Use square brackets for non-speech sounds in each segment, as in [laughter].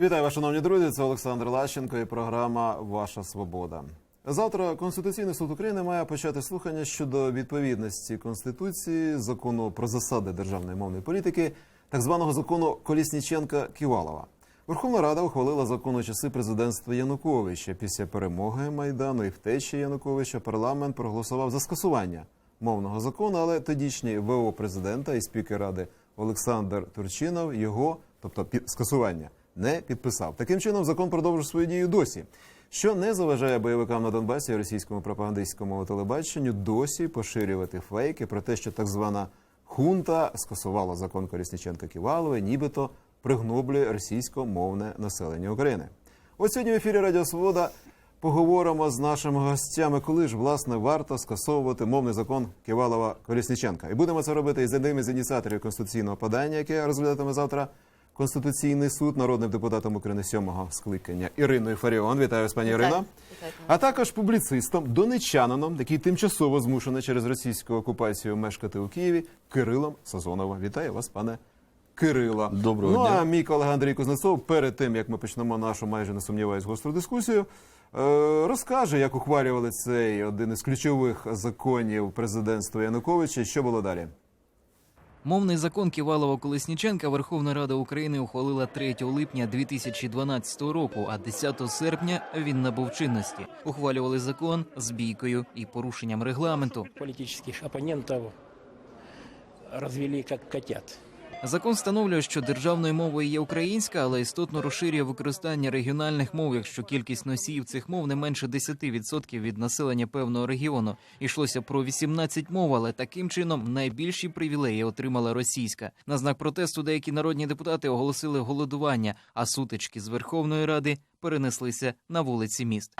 Вітаю вас, шановні друзі. Це Олександр Лащенко і програма Ваша Свобода. Завтра Конституційний суд України має почати слухання щодо відповідності Конституції, закону про засади державної мовної політики, так званого закону Колісніченка Ківалова. Верховна Рада ухвалила закон у часи президентства Януковича. Після перемоги майдану і втечі Януковича парламент проголосував за скасування мовного закону, але тодішній ВО президента і спікер ради Олександр Турчинов його, тобто скасування, не підписав. Таким чином, закон продовжив свою дію досі, що не заважає бойовикам на Донбасі і російському пропагандистському телебаченню досі поширювати фейки про те, що так звана хунта скасувала закон Колісніченка Ківалова, нібито пригноблює російськомовне населення України. Ось сьогодні в ефірі Радіо Свобода поговоримо з нашими гостями, коли ж власне варто скасовувати мовний закон Ківалова Колісніченка. І будемо це робити із одним із ініціаторів конституційного подання, яке розглядатиме завтра Конституційний суд народним депутатом України сьомого скликання Іриною Фаріон. Вітаю вас, пані Ірино. А також публіцистом, донечанином, який тимчасово змушений через російську окупацію мешкати у Києві, Кирилом Сазоновим. Вітаю вас, пане Кирила. Доброго ну, дня. а мій колега Андрій Кузнецов, перед тим як ми почнемо нашу майже не сумніваюсь гостру дискусію, е, розкаже, як ухвалювали цей один із ключових законів президентства Януковича. Що було далі? Мовний закон Ківалова Колесніченка Верховна Рада України ухвалила 3 липня 2012 року, а 10 серпня він набув чинності. Ухвалювали закон з бійкою і порушенням регламенту. Політичних опонентів розвели як котят. Закон встановлює, що державною мовою є українська, але істотно розширює використання регіональних мов, якщо кількість носіїв цих мов не менше 10% від населення певного регіону. Йшлося про 18 мов, але таким чином найбільші привілеї отримала російська. На знак протесту деякі народні депутати оголосили голодування, а сутички з Верховної Ради перенеслися на вулиці міст.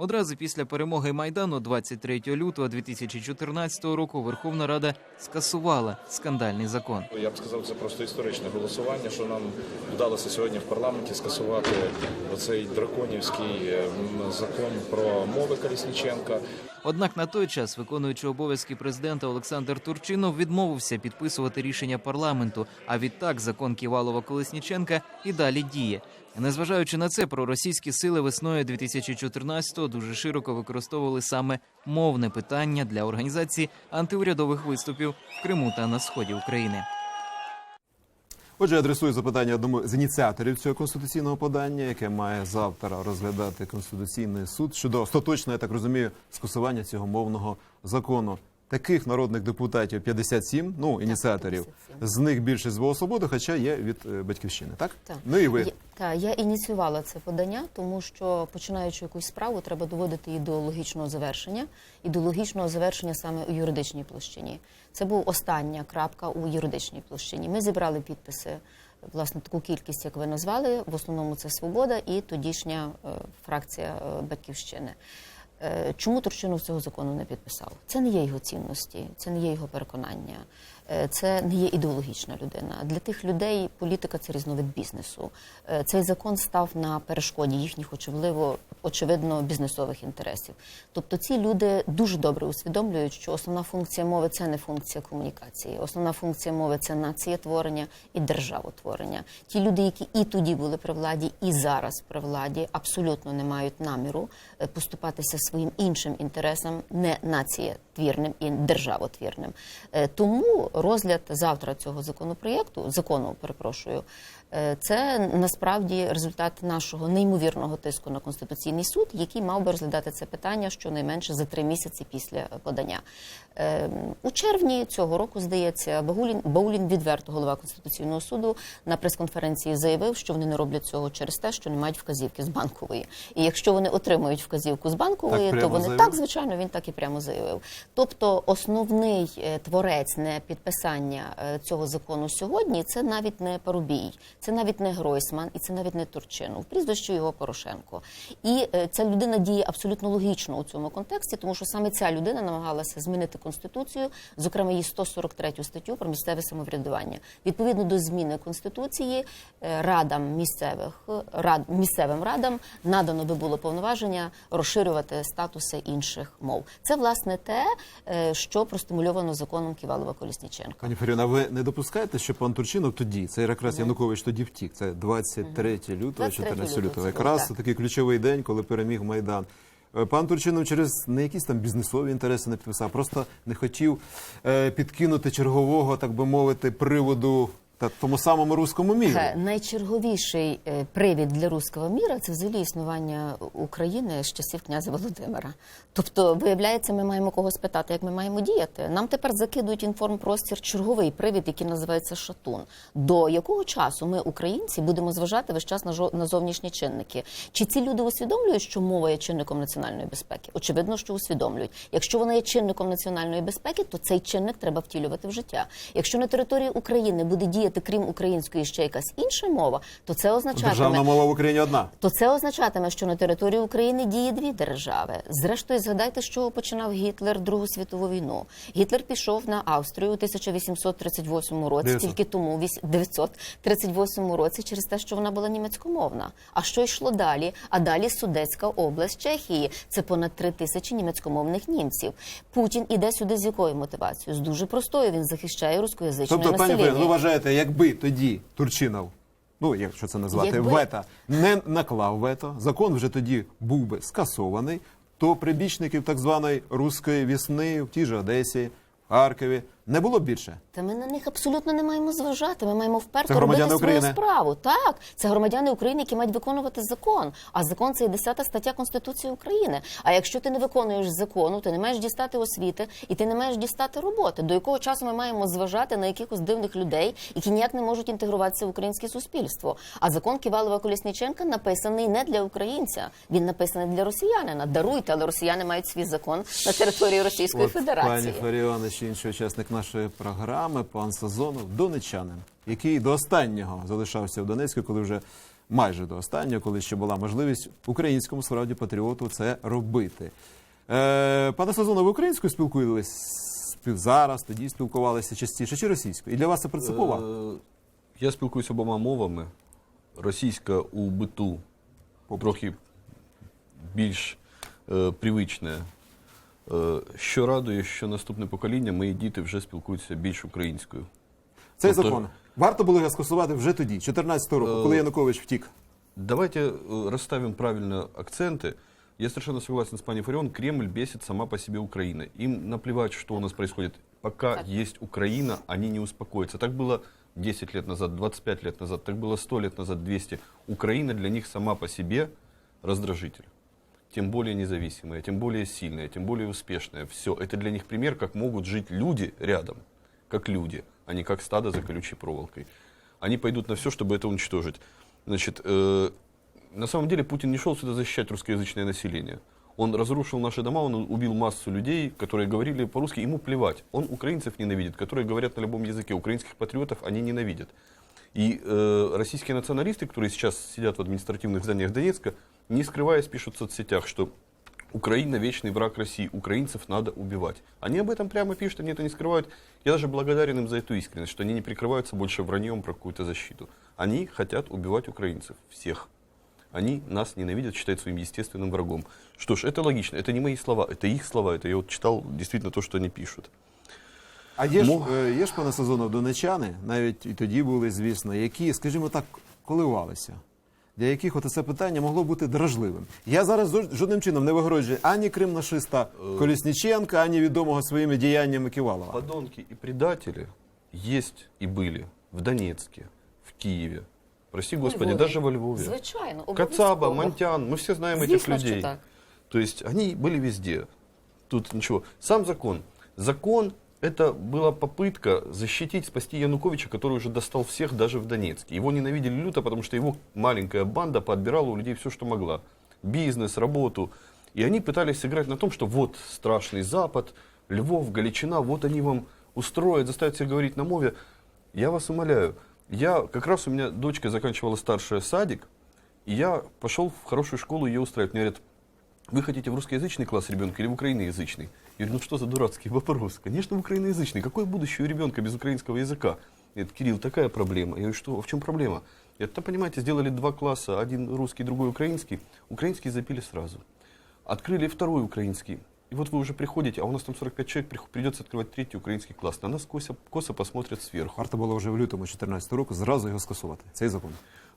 Одразу після перемоги майдану, 23 лютого 2014 року, Верховна Рада скасувала скандальний закон. Я б сказав, це просто історичне голосування, що нам вдалося сьогодні в парламенті скасувати оцей драконівський е, закон про мови Колісніченка. Однак на той час виконуючий обов'язки президента Олександр Турчинов відмовився підписувати рішення парламенту. А відтак закон Ківалова Колесніченка і далі діє. Незважаючи на це, проросійські сили весною 2014-го дуже широко використовували саме мовне питання для організації антиурядових виступів в Криму та на сході України. Отже, я адресую запитання одному з ініціаторів цього конституційного подання, яке має завтра розглядати конституційний суд щодо остаточного, я так розумію, скасування цього мовного закону. Таких народних депутатів 57, ну ініціаторів, 57. з них більшість з «Свободи», хоча є від е, батьківщини, так? Так. Ну і ви. Я, та, я ініціювала це подання, тому що починаючи якусь справу, треба доводити її до логічного завершення, і до логічного завершення саме у юридичній площині. Це був остання крапка у юридичній площині. Ми зібрали підписи, власне, таку кількість, як ви назвали. В основному це свобода і тодішня е, фракція е, батьківщини. Е, Чому Турчинов цього закону не підписав? Це не є його цінності, це не є його переконання, це не є ідеологічна людина. Для тих людей політика це різновид бізнесу. Е, Цей закон став на перешкоді їхніх очевидно, очевидно бізнесових інтересів. Тобто ці люди дуже добре усвідомлюють, що основна функція мови це не функція комунікації. Основна функція мови це націєтворення і державотворення. Ті люди, які і тоді були при владі, і зараз при владі, абсолютно не мають наміру е, поступатися своїм іншим інтересам, не націєтвірним і державотвірним. Е, Тому розгляд завтра цього законопроєкту, закону, перепрошую, це насправді результат нашого неймовірного тиску на конституційний суд, який мав би розглядати це питання щонайменше за три місяці після подання. Е, У червні цього року, здається, Багулін Баулін відверто голова конституційного суду на прес-конференції заявив, що вони не роблять цього через те, що не мають вказівки з банкової. І якщо вони отримують вказівку з банкової, Так то вони заявив? так звичайно він так і прямо заявив. Тобто, основний е, творець не підписання е, цього закону сьогодні це навіть не Парубій, це навіть не Гройсман і це навіть не Турчинов. Прізвище його Порошенко. І е, ця людина діє абсолютно логічно у цьому контексті, тому що саме ця людина намагалася змінити конституцію, зокрема її 143 статтю про місцеве самоврядування. Відповідно до зміни конституції, е, радам місцевих рад місцевим радам надано би було повноваження розширювати статуси інших мов. Це власне те, е, що простимульовано законом Ківалова Колісніченка. Пані Фаріона, ви не допускаєте, що пан Турчинов тоді, це якраз Янукович тоді втік, це 23 лютого, 23 14 лютого лютого, якраз так. такий ключовий день, коли переміг Майдан. Е, Пан Турчинов через не якісь там бізнесові інтереси не підписав, просто не хотів е, підкинути чергового, так би мовити, приводу та тому самому руському міру. Е, Найчерговіший е, привід для руського міра це взагалі існування України з часів князя Володимира. Тобто, виявляється, ми маємо когось питати, як ми маємо діяти. Нам тепер закидують інформпростір черговий привід, який називається шатун. До якого часу ми, українці, будемо зважати весь час на зовнішні чинники? Чи ці люди усвідомлюють, що мова є чинником національної безпеки? Очевидно, що усвідомлюють. Якщо вона є чинником національної безпеки, то цей чинник треба втілювати в життя. Якщо на території України буде діяти крім української ще якась інша мова, то це означатиме Державна мова в Україні одна. то це означатиме, що на території України діє дві держави. Зрештою, згадайте, з чого починав Гітлер Другу світову війну. Гітлер пішов на Австрію у 1838 році, 900. тільки тому вісь- 938 році, через те, що вона була німецькомовна. А що йшло далі? А далі Судецька область Чехії. Це понад три тисячі німецькомовних німців. Путін іде сюди з якою мотивацією? З дуже простою. Він захищає рускоязичне Тобто, пані населення. Фаріона, ви вважаєте, якби тоді Турчинов, ну якщо це назвати Якби- вето, не наклав вето, закон вже тоді був би скасований, то прибічників так званої руської вісни в тій же Одесі, в Харкові не було б більше. Та ми на них абсолютно не маємо зважати. Ми маємо вперто робити свою України. справу. Так, це громадяни України, які мають виконувати закон. А закон це є 10 стаття Конституції України. А якщо ти не виконуєш закону, ти не маєш дістати освіти і ти не маєш дістати роботи. До якого часу ми маємо зважати на якихось дивних людей, які ніяк не можуть інтегруватися в українське суспільство? А закон Ківалова Колісніченка написаний не для українця, він написаний для росіянина. Даруйте, але росіяни мають свій закон на території Російської От, Федерації. Пані Фаріона, ще інший учасник нашої програми, пан Сазонов, донечанин, який до останнього залишався в Донецьку, коли вже майже до останнього, коли ще була можливість українському справді патріоту це робити. Е, пане Сазонов, ви українською спілкуєтесь спів- зараз, тоді спілкувалися частіше чи російською? І для вас це принципово? Е, Я спілкуюся обома мовами. Російська у биту трохи більш е, привична. Е, що радує, що наступне покоління, мої діти вже спілкуються більш українською. Цей тобто- закон варто було його скасувати вже тоді, 14 року, коли Янукович втік. Давайте э, расставим правильно акценты. Я совершенно согласен с пани Фарион. Кремль бесит сама по себе Украина. Им наплевать, что у нас происходит. Пока есть Украина, они не успокоятся. Так было 10 лет назад, 25 лет назад, так было 100 лет назад, 200. Украина для них сама по себе раздражитель. Тем более независимая, тем более сильная, тем более успешная. Все. Это для них пример, как могут жить люди рядом. Как люди, а не как стадо за колючей проволокой. Они пойдут на все, чтобы это уничтожить. Значит, э, на самом деле Путин не шел сюда защищать русскоязычное население. Он разрушил наши дома, он убил массу людей, которые говорили по-русски, ему плевать. Он украинцев ненавидит, которые говорят на любом языке. Украинских патриотов они ненавидят. И э, российские националисты, которые сейчас сидят в административных зданиях Донецка, не скрываясь, пишут в соцсетях, что Украина вечный враг России, украинцев надо убивать. Они об этом прямо пишут, они это не скрывают. Я даже благодарен им за эту искренность, что они не прикрываются больше враньем про какую-то защиту. Они хотят убивать украинцев, всех. Они нас ненавидят, считают своим естественным врагом. Что ж, это логично, это не мои слова, это их слова, это я вот читал действительно то, что они пишут. А є ж, Мо- е, є ж пане Сазонов, донечани, навіть і тоді були, звісно, які, скажімо так, коливалися. Для яких от це питання могло бути дражливим. Я зараз зо- жодним чином не вигороджую ані кримнашиста Колісніченка, ані відомого своїми діяннями Ківалова. Подонки и предатели есть и были в Донецке, в Киеве, прости господи, Львові. даже во Львове. Звичайно, Кацаба, обов'язково. Монтян, мы все знаем Звісно, этих що людей. так. То есть они были везде. Тут ничего. Сам закон. Закон это была попытка защитить, спасти Януковича, который уже достал всех даже в Донецке. Его ненавидели люто, потому что его маленькая банда подбирала у людей все, что могла. Бизнес, работу. И они пытались сыграть на том, что вот страшный Запад, Львов, Галичина, вот они вам устроят, заставят всех говорить на мове. Я вас умоляю, я как раз у меня дочка заканчивала старший садик, и я пошел в хорошую школу ее устраивать. Мне говорят, вы хотите в русскоязычный класс ребенка или в украиноязычный? Я говорю, ну что за дурацкий вопрос? Конечно, в украиноязычный. Какое будущее у ребенка без украинского языка? Говорит, Кирилл, такая проблема. Я говорю, что, а в чем проблема? Я говорю, да понимаете, сделали два класса, один русский, другой украинский. Украинский запили сразу. Открыли второй украинский. И вот вы уже приходите, а у нас там 45 человек, прих- придется открывать третий украинский класс. На нас косо, косо посмотрят сверху. Варто було вже в лютому 2014 року зразу його скасувати. Цей закон.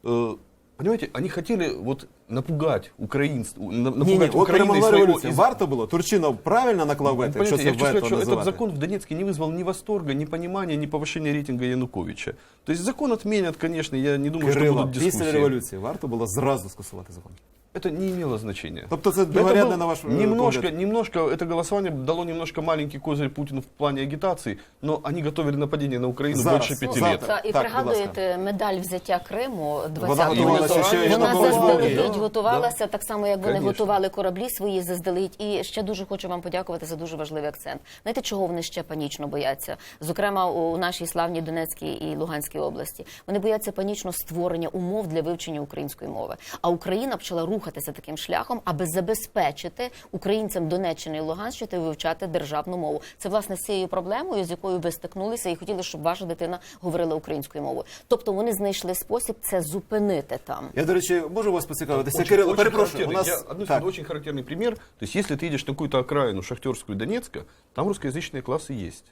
Э, Понимаете, они хотели вот напугать украинцев, на- Ні, ні, напугать от Украину перемогла своего революція. из- Варто було. Турчинов правильно наклав Ну, вето, якщо понимаете, це я хочу вето сказать, что називати. этот закон в Донецке не вызвал ни восторга, ни понимания, ни повышения рейтинга Януковича. То есть закон отменят, конечно, я не думаю, что Кирило, будут після дискуссии. революції варто було зразу скасувати закон. Это не имело значения. Тобто це Это другорядне был на ваш е, немножко, погляд? немножко, это голосование дало немножко маленький козырь Путину в плане агитации, но они готовили нападение на Украину Зараз, больше пяти завтра. лет. Та, і Так, пригадуєте медаль взяття Криму 20 Вона готувалася ще Вона Вона Янукович був. заздалегідь Да, готувалася так само, як вони Конечно. готували кораблі свої заздалегідь. І ще дуже хочу вам подякувати за дуже важливий акцент. Знаєте, чого вони ще панічно бояться? Зокрема, у нашій славній Донецькій і Луганській області. Вони бояться панічно створення умов для вивчення української мови. А Україна почала рухатися таким шляхом, аби забезпечити українцям Донеччини і Луганщини вивчати державну мову. Це власне з цією проблемою, з якою ви стикнулися, і хотіли, щоб ваша дитина говорила українською мовою. Тобто вони знайшли спосіб це зупинити там. Я, до речі, можу вас поцікавитися. Очень- Кирило, очень перепрошую. У характерный. нас Я, одну так, секунду, очень характерный пример. То есть, если ты едешь на какую-то окраину шахтерскую Донецка, там русскоязычные классы есть.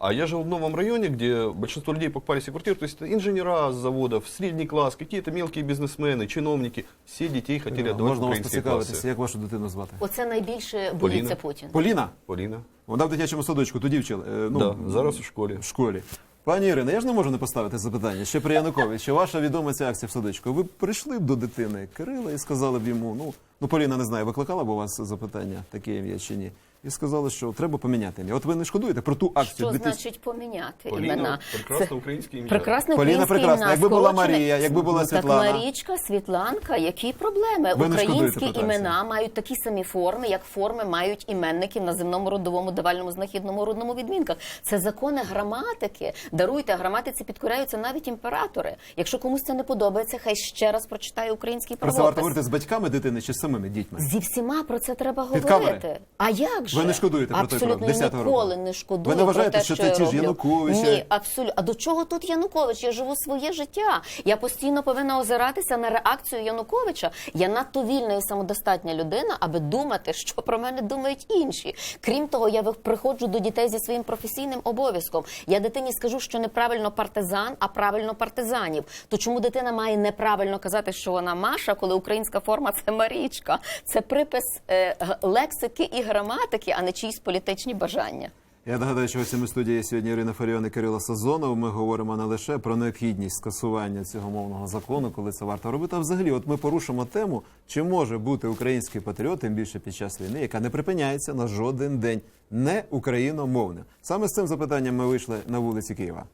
А я жил в новом районе, где большинство людей покупали себе квартиру, то есть это инженера с заводов, средний класс, какие-то мелкие бизнесмены, чиновники. Все детей хотели отдавать в можна вас украинские поцікавитися, классы. як вашу дитину звати? Оце найбільше боїться Поліна. Путін. Поліна? Полина, Вона в дитячому садочку тоді вчила. е, Ну, да, зараз у школе. в школі. Пані Ірино, я ж не можу не поставити запитання. Ще при Януковичі. Ваша відома ця акція в садочку. Ви б прийшли б до дитини Кирила і сказали б йому, ну, ну Поліна не знаю, викликала б у вас запитання, таке ім'я чи ні. І сказали, що треба поміняти ім'я. От ви не шкодуєте про ту акцію Що 2000... значить поміняти Поліна, імена? прекрасно українське ім'я. Прекрасне Поліна українське прекрасна. ім'я, Якби була. Марія, якби була Ну, Світлана. Так Марічка, Світланка, які проблеми? Ви Українські імена мають такі самі форми, як форми мають іменники в наземному родовому давальному знахідному родному відмінках. Це закони граматики. Даруйте, граматиці підкоряються навіть імператори. Якщо комусь це не подобається, хай ще раз прочитає український Про це варто говорити з батьками дитини чи з самими дітьми? Зі всіма про це треба Під говорити. камери? А як же? Ви не шкодуєте про той Абсолютно крок я 10-го ніколи року? не шкодую. Ви не вважаєте, про те, що що це ті ж роблю. Януковичі? Ні, абсолютно. А до чого тут Янукович? Я живу своє життя. Я постійно повинна озиратися на реакцію Януковича. Я надто вільна і самодостатня людина, аби думати, що про мене думають інші. Крім того, я приходжу до дітей зі своїм професійним обов'язком. Я дитині скажу, що неправильно партизан, а правильно партизанів. То чому дитина має неправильно казати, що вона Маша, коли українська форма це Марічка? Це припис е, лексики і граматики, а не чиїсь політичні бажання. Я нагадаю, що гостями студії сьогодні Ірина Фаріон і Кирило Сазонов. Ми говоримо не лише про необхідність скасування цього мовного закону, коли це варто робити. А взагалі, от ми порушимо тему, чи може бути український патріот, тим більше під час війни, яка не припиняється на жоден день, не україномовним. Саме з цим запитанням ми вийшли на вулиці Києва.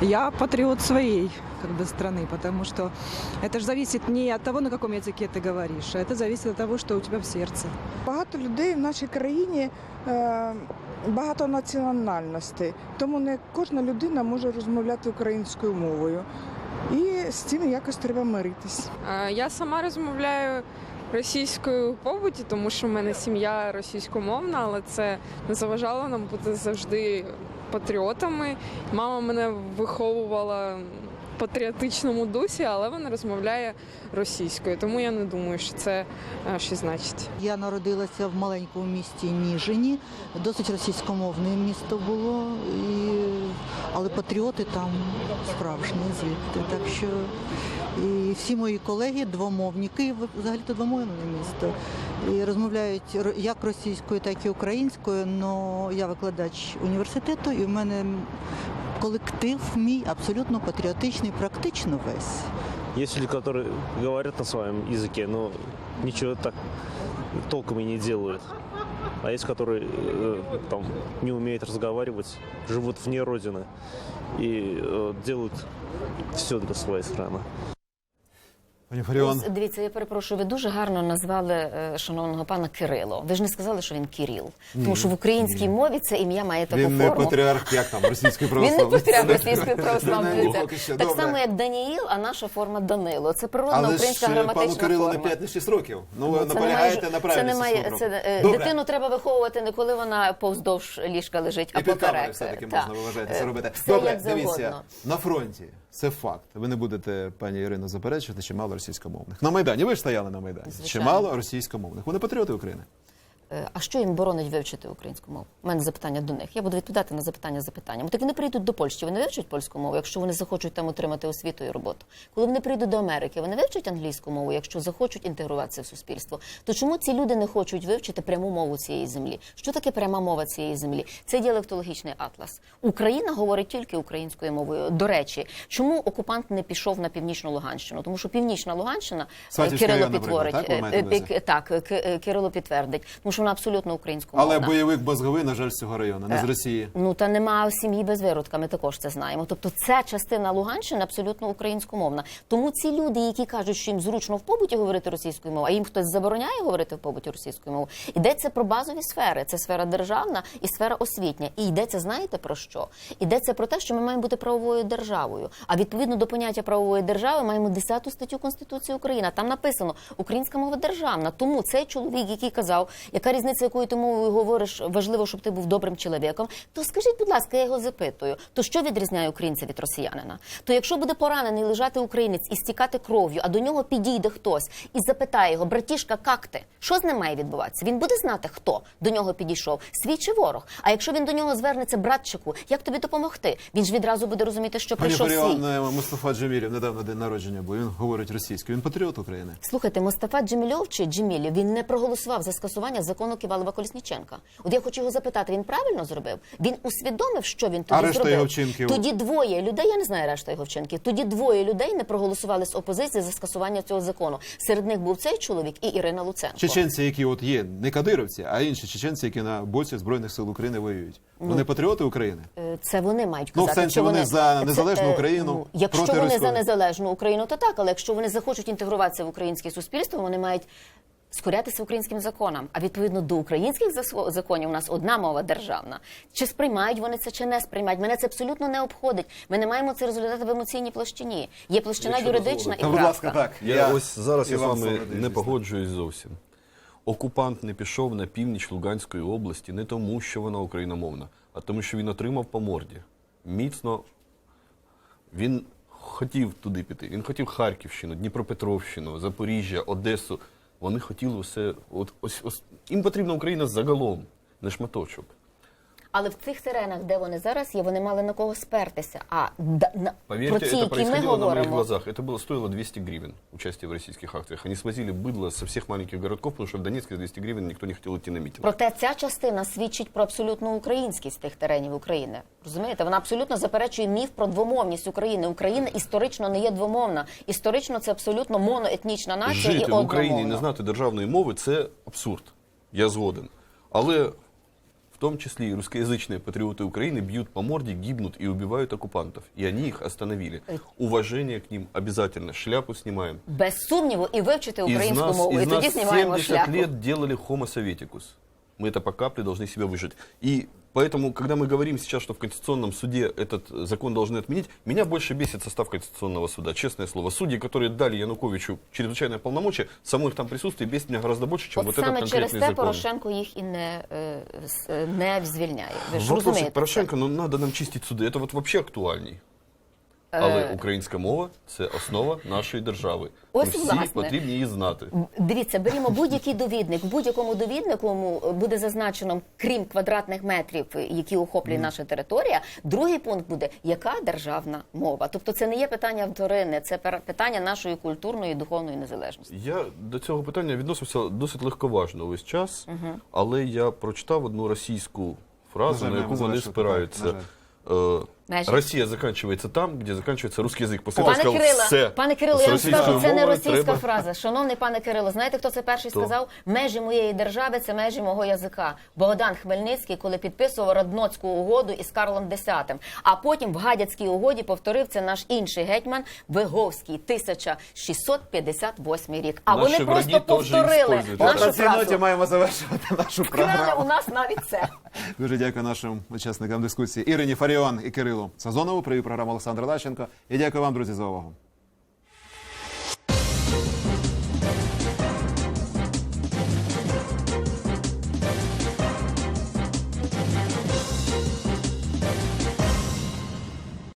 Я патриот своей как бы, страны, потому что это же зависит не от того, на каком языке ты говоришь, а это зависит от того, что у тебя в сердце. Багато людей в нашій країні е, багато національностей, тому не кожна людина може розмовляти українською мовою. І з цим якось треба миритись. Е, Я сама розмовляю російською в побуті, тому що в мене сім'я російськомовна, але це не заважало нам бути завжди патріотами. Мама мене виховувала в патріотичному дусі, але вона розмовляє російською, тому я не думаю, що це е, щось значить. Я народилася в маленькому місті Ніжині, досить російськомовне місто було, і... але патріоти там справжні звідти. Так що і всі мої колеги двомовники, Київ взагалі-то двомовне місто І розмовляють ро- як російською, так і українською. але я викладач університету, і в мене колектив мій абсолютно патріотичний, практично весь. Есть люди, которые говорят на своем языке, но ничего так толком и не делают. А есть, которые э, там не умеют разговаривать, живут вне родины и э, делают все для своей страны. Пані Фаріон, Ось, Дивіться, я перепрошую, ви дуже гарно назвали е, шановного пана Кирило. Ви ж не сказали, що він Кіріл. Тому що в українській мові це ім'я має таку він не форму. патріарх, як там, російської [laughs] Він не патріарх російської [laughs] православної Так само, як Даніїл, а наша форма Данило. Це природна Але українська ж е, граматична Кирилу не 5-6 років. Ну, ви наполягаєте на правильності свого Це е, дитину треба виховувати не коли вона повздовж ліжка лежить, а поперек. все-таки можна, ви вважаєте, це робити. Добре, дивіться, на фронті це факт. Ви не будете, пані Ірино, заперечувати чимало російськомовних. На Майдані ви ж стояли на Майдані. Звичайно. Чимало російськомовних. Вони патріоти України. Е, А що їм боронить вивчити українську мову? У мене запитання до них. Я буду відповідати на запитання запитанням. Так вони прийдуть до Польщі, вони вивчать польську мову, якщо вони захочуть там отримати освіту і роботу. Коли вони прийдуть до Америки, вони вивчать англійську мову, якщо захочуть інтегруватися в суспільство. То чому ці люди не хочуть вивчити пряму мову цієї землі? Що таке пряма мова цієї землі? Це діалектологічний атлас. Україна говорить тільки українською мовою. До речі, чому окупант не пішов на північну Луганщину? Тому що північна Луганщина е, Кирило підтворить так, е, Кирило підтвердить, тому що вона абсолютно українськомовна. Але бойовик Базговий, на жаль, з цього району, не з Росії. Ну та нема сім'ї без виродка, ми також це знаємо. Тобто ця частина Луганщини абсолютно українськомовна. Тому ці люди, які кажуть, що їм зручно в побуті говорити російською мовою, а їм хтось забороняє говорити в побуті російською мовою, йдеться про базові сфери. Це сфера державна і сфера освітня. І йдеться, знаєте про що? Йдеться про те, що ми маємо бути правовою державою. А відповідно до поняття правової держави маємо 10 статтю Конституції України. Там написано українська мова державна. Тому цей чоловік, який казав, яка різниця, якою ти мовою говориш, важливо, щоб ти був добрим чоловіком. То скажіть, будь ласка, я його запитую, то що відрізняє українця від росіянина? То якщо буде поранений лежати українець і стікати кров'ю, а до нього підійде хтось і запитає його, братішка, як ти? Що з ним має відбуватися? Він буде знати, хто до нього підійшов, свій чи ворог. А якщо він до нього звернеться, братчику, як тобі допомогти? Він ж відразу буде розуміти, що Пані прийшов свій. Е, Мустафа Джемілів недавно день народження, бо він говорить російською. Він патріот України. Слухайте, Мустафа Джемільов чи Джемілів, він не проголосував за скасування закону Ківалова Колісніченка. От я хочу його запитати, він правильно зробив? Він усвідомив, що він тоді А решта зробив. його вчинків? Тоді двоє людей, я не знаю решта його вчинків. Тоді двоє людей не проголосували з опозиції за скасування цього закону. Серед них був цей чоловік і Ірина Луценко. Чеченці, які от є не кадировці, а інші чеченці, які на боці збройних сил України воюють. Вони патріоти України. Е, Це вони мають Ну, в сенсі, що вони за незалежну е, Україну ну, якщо проти вони за незалежну Україну, то так. Але якщо вони захочуть інтегруватися в українське суспільство, вони мають скорятися українським законам. А відповідно до українських законів у нас одна мова державна. Чи сприймають вони це, чи не сприймають? Мене це абсолютно не обходить. Ми не маємо це розглядати в емоційній площині. Є площина Якщо юридична і будь ласка, так. Я, ось зараз я з вами не погоджуюсь зовсім. Окупант не пішов на північ Луганської області не тому, що вона україномовна, а тому, що він отримав по морді. Міцно він хотів туди піти. Він хотів Харківщину, Дніпропетровщину, Запоріжжя, Одесу. Вони хотіли все. От ось, ось їм потрібна Україна загалом, не шматочок. Але в цих теренах, де вони зараз є, вони мали на кого спертися. А да, на, Поверьте, про ці, это які ми происходило на моих говоримо, глазах. Это было стоило 200 гривен участие в российских акциях. Они свозили быдло со всех маленьких городков, потому что в Донецке за 200 гривен никто не хотел идти на митинг. Проте ця частина свідчить про абсолютну українськість тих теренів України. Розумієте, вона абсолютно заперечує міф про двомовність України. Україна історично не є двомовна. Історично це абсолютно моноетнічна нація і Жити в Україні і не одномовна. знати державної мови це абсурд. Я згоден. Але в тому числі і русскоязичні патріоти України б'ють по морді, гибнуть і убивають окупантів. І вони їх остановили. Уважение к ним обязательно. Шляпу снимаем. Без сумніву і вивчити Из українську нас, мову. І из тоді нас знімаємо 70 шляпу. лет делали Homo советicus. Мы это по капле должны себя выжить. И поэтому, когда мы говорим сейчас, что в Конституционном суде этот закон должны отменить, меня больше бесит состав Конституционного суда, честное слово. Судьи, которые дали Януковичу чрезвычайное полномочия, само их там присутствие бесит меня гораздо больше, чем От вот этот саме через конкретный те закон. Порошенко їх і не, е, с- е, не звільняє. Ви ж Вопросик розумієте. Порошенко, ну надо нам чистить суди. Это вот вообще актуальней. Але українська мова це основа нашої держави. Ось, всі власне. потрібні її знати. Дивіться, берімо будь-який довідник. В будь-якому довіднику буде зазначено, крім квадратних метрів, які охоплює наша територія. Другий пункт буде яка державна мова. Тобто, це не є питання вторинне, це питання нашої культурної і духовної незалежності. Я до цього питання відносився досить легковажно весь час, але я прочитав одну російську фразу, На на яку вони спираються. Межі. Росія закінчується там, де закінчується русский язик. Після Пане сказав, Кирило, все. пане Кирило, я вам скажу, це не російська треба- фраза. Шановний пане Кирило, знаєте, хто це перший Хто? сказав? Межі моєї держави це межі мого язика. Богдан Хмельницький, коли підписував Радноцьку угоду із Карлом X. А потім в Гадяцькій угоді повторив це наш інший гетьман Виговський, 1658 рік. А Наші вони просто повторили нашу на цій ноті фразу. маємо завершувати нашу програму. у нас навіть це. Дуже дякую нашим учасникам дискусії Ірині Фаріон і Кирилу Сазонову. Привів програму Олександр Лащенко. І дякую вам, друзі, за увагу.